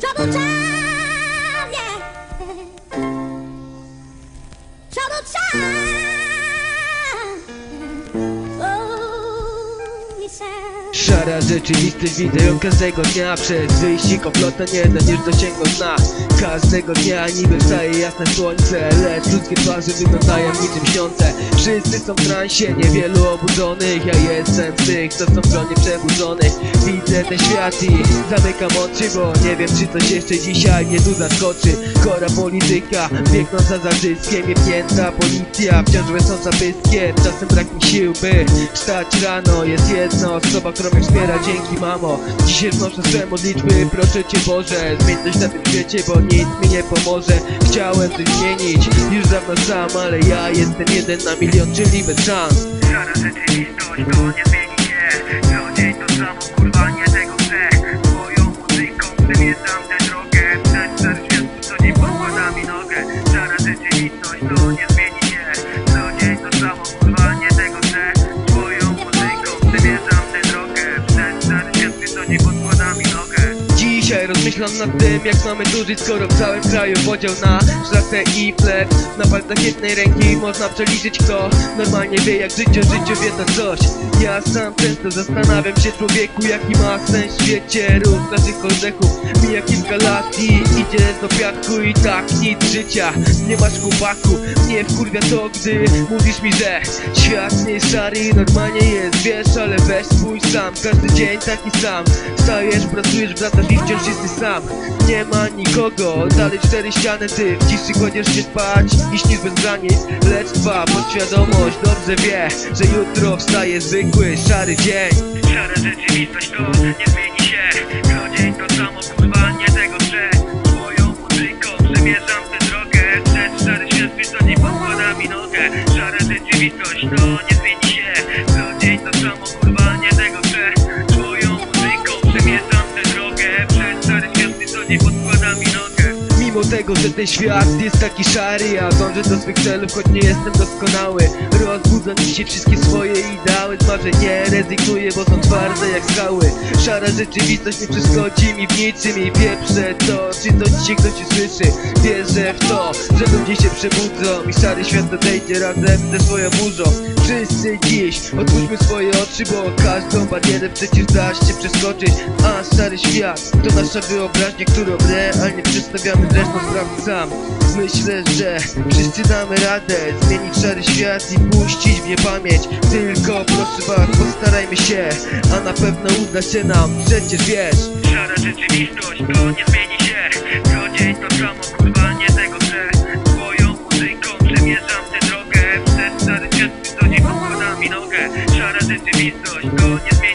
Trouble time, yeah. Trouble time. Szara rzeczywistość widzę ją każdego dnia. Przez wyścig oplota nie da niż dosięgnąć dna. Każdego dnia niby wstaje jasne słońce Lecz ludzkie twarze wyglądają niczym śniące Wszyscy są w transie, niewielu obudzonych. Ja jestem z tych, co są w gronie przebudzonych. Widzę ten świat i zamykam oczy Bo nie wiem czy coś jeszcze dzisiaj mnie tu zaskoczy. Chora polityka, biegnąca za zyskiem. Jebnięta policja, wciąż łysąca pyskiem Czasem brak mi sił, by wstać rano. Jest jedna osoba, która mnie wspiera, dzięki mamo. Dzisiaj wnoszę swe modlitwy, proszę Cię Boże Zmień coś na tym świecie, bo nic mi nie pomoże. Chciałem coś zmienić, już dawno sam Ale ja jestem jeden na milion, czyli bez szans. Szara rzeczywistość to nie Dzisiaj rozmyślam nad tym, jak mamy dłużyć, skoro w całym kraju podział na szlachtę i pleb. Na palcach jednej ręki można przeliczyć, kto normalnie wie, jak życie, życie wie to coś. Ja sam często zastanawiam się, człowieku, jaki ma sens w świecie. Ruch naszych oddechów mija kilka lat i idzie do piatku i tak nic życia. Nie masz chłopaku, mnie wkurwia to, gdy mówisz mi, że świat nie jest szary normalnie jest, wiesz, ale weź swój sam, każdy dzień taki sam. Wstajesz, pracujesz, wracasz i wciąż jesteś sam. Nie ma nikogo, dalej cztery ściany Ty w ciszy kładziesz się spać. I śnisz bez granic Lecz twa podświadomość dobrze wie Że jutro wstaje zwykły, szary dzień. Szara rzeczywistość to nie zmieni się. Co dzień to samo, kurwa nie tego chcę Swoją muzyką przemierzam tę drogę. Przez szary świat podkłada mi nogę Szara rzeczywistość to nie zmieni się że ten świat jest taki szary Ja dążę do swych celów, choć nie jestem doskonały. Rozbudzam dzisiaj wszystkie swoje ideały marzeń nie rezygnuję, bo są twarde jak skały. Szara rzeczywistość nie przeszkodzi mi w niczym I wieprze to, czy to dzisiaj ktoś usłyszy Wierzę w to, że ludzie się przebudzą I szary świat odejdzie razem ze swoją burzą. Wszyscy dziś otwórzmy swoje oczy Bo każdą barierę przecież da się przeskoczyć. A szary świat to nasza wyobraźnia, którą realnie przedstawiamy Zresztą sprawdź sam. Myślę, że wszyscy damy radę Zmienić szary świat i puścić w nie pamięć. Tylko proszę was postarajmy się A na pewno uda się nam, przecież wiesz. Szara rzeczywistość to nie zmieni się. Co dzień to samo, kurwa nie tego chcę. Swoją muzyką przemierzam tę drogę. Przez szary świat co dzień mi nogę. Szara rzeczywistość to nie zmieni